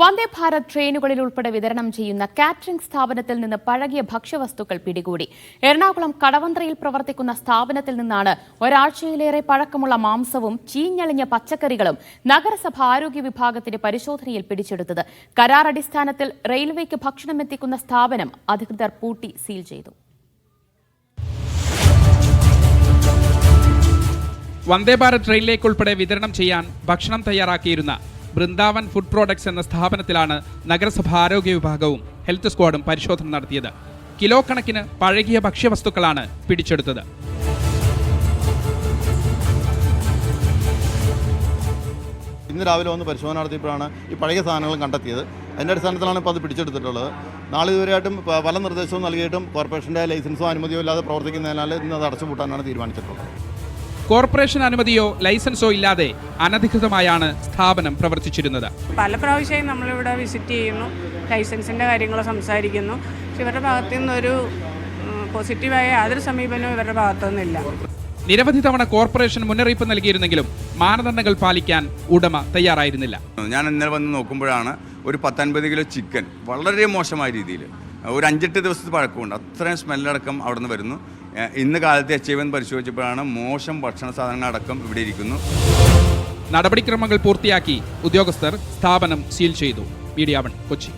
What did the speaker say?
വന്ദേ ഭാരത് ട്രെയിനുകളിൽ ഉൾപ്പെടെ വിതരണം ചെയ്യുന്ന കാറ്ററിംഗ് സ്ഥാപനത്തിൽ നിന്ന് പഴകിയ ഭക്ഷ്യവസ്തുക്കൾ പിടികൂടി. എറണാകുളം കടവന്ത്രയിൽ പ്രവർത്തിക്കുന്ന സ്ഥാപനത്തിൽ നിന്നാണ് ഒരാഴ്ചയിലേറെ പഴക്കമുള്ള മാംസവും ചീഞ്ഞളിഞ്ഞ പച്ചക്കറികളും നഗരസഭ ആരോഗ്യ വിഭാഗത്തിന്റെ പരിശോധനയിൽ പിടിച്ചെടുത്തത്. കരാർ അടിസ്ഥാനത്തിൽ റെയിൽവേക്ക് ഭക്ഷണം എത്തിക്കുന്ന സ്ഥാപനം അധികൃതർ പൂട്ടി സീൽ ചെയ്തു. വന്ദേ ഭാരത് ട്രെയിനിലേക്കുൾപ്പെടെ വിതരണം ചെയ്യാൻ ഭക്ഷണം തയ്യാറാക്കിയിരുന്ന ബൃന്ദാവൻ ഫുഡ് പ്രോഡക്ട്സ് എന്ന സ്ഥാപനത്തിലാണ് നഗരസഭാ ആരോഗ്യ വിഭാഗവും ഹെൽത്ത് സ്ക്വാഡും പരിശോധന നടത്തിയത്. കിലോ കണക്കിന് പഴകിയ ഭക്ഷ്യവസ്തുക്കളാണ് പിടിച്ചെടുത്തത്. ഇന്ന് രാവിലെ വന്ന് പരിശോധന നടത്തിയപ്പോഴാണ് ഈ പഴയ സാധനങ്ങളും കണ്ടെത്തിയത്. അതിന്റെ അടിസ്ഥാനത്തിലാണ് ഇപ്പോൾ അത് പിടിച്ചെടുത്തിട്ടുള്ളത്. നാളെ ഇതുവരെയായിട്ടും പല നിർദ്ദേശവും നൽകിയിട്ടും കോർപ്പറേഷന്റെ ലൈസൻസോ അനുമതിയോ ഇല്ലാതെ പ്രവർത്തിക്കുന്നതിനാൽ ഇന്ന് അത് അടച്ചുപൂട്ടാനാണ് തീരുമാനിച്ചിട്ടുള്ളത്. കോർപ്പറേഷൻ അനുമതിയോ ലൈസൻസോ ഇല്ലാതെ അനധികൃതമായാണ് സ്ഥാപനം പ്രവർത്തിച്ചിരുന്നത്. പല പ്രാവശ്യമായി നമ്മളിവിടെ വിസിറ്റ് ചെയ്യുന്നു ലൈസൻസിന്റെ കാര്യങ്ങൾ സംസാരിക്കുന്നു. പക്ഷെ ഇവരുടെ ഭാഗത്തു നിന്നൊരു പോസിറ്റീവായ യാതൊരു സമീപനവും ഇവരുടെ ഭാഗത്തുനിന്നില്ല. നിരവധി തവണ കോർപ്പറേഷൻ മുന്നറിയിപ്പ് നൽകിയിരുന്നെങ്കിലും മാനദണ്ഡങ്ങൾ പാലിക്കാൻ ഉടമ തയ്യാറായിരുന്നില്ല. ഞാൻ ഇന്നലെ വന്ന് നോക്കുമ്പോഴാണ് ഒരു പത്തൊൻപത് കിലോ ചിക്കൻ വളരെ മോശമായ രീതിയിൽ ഒരു അഞ്ചെട്ട് ദിവസത്തെ പഴക്കമുണ്ട്. അത്രയും സ്മെല്ലടക്കം അവിടെ നിന്ന് വരുന്നു. ഇന്ന് കാലത്തെ വി പരിശോധിച്ചപ്പോഴാണ് മോശം ഭക്ഷണ സാധനങ്ങൾ അടക്കം ഇവിടെ ഇരിക്കുന്നു. നടപടിക്രമങ്ങൾ പൂർത്തിയാക്കി ഉദ്യോഗസ്ഥർ സ്ഥാപനം സീൽ ചെയ്തു. Media one Kochi.